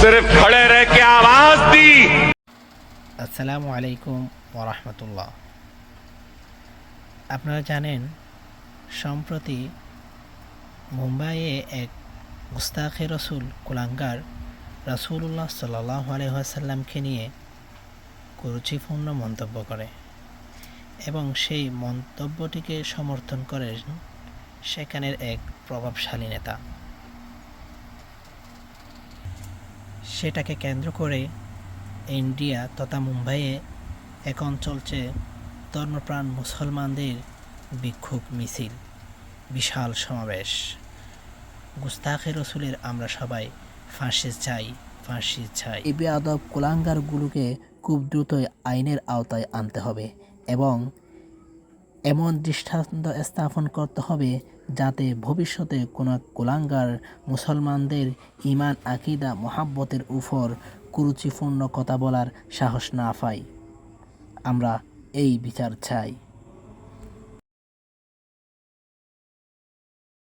सिर्फ खड़े रह के आवाज दी আসসালামু আলাইকুম ওরহমতুল্লাহ আপনারা জানেন সম্প্রতি মুম্বাইয়ে এক গুস্তাখে রসুল কুলাঙ্গার রাসুল্লাহ সাল্লাহ আলহাসাল্লামকে নিয়ে কুরুচিপূর্ণ মন্তব্য করে এবং সেই মন্তব্যটিকে সমর্থন করেন সেখানের এক প্রভাবশালী নেতা সেটাকে কেন্দ্র করে ইন্ডিয়া তথা মুম্বাইয়ে এখন চলছে ধর্মপ্রাণ মুসলমানদের বিক্ষোভ মিছিল, বিশাল সমাবেশ। গুস্তাখে রসুলের আমরা সবাই ফাঁসি চাই ফাঁসি চাই। এই বেআদব কুলাঙ্গারগুলোকে খুব দ্রুতই আইনের আওতায় আনতে হবে এবং এমন দৃষ্টান্ত স্থাপন করতে হবে যাতে ভবিষ্যতে কোনো কুলাঙ্গার মুসলমানদের ইমান আকিদা, মোহাব্বতের উপর কুরুচিপূর্ণ কথা বলার সাহস না পায়। আমরা এই বিচার চাই।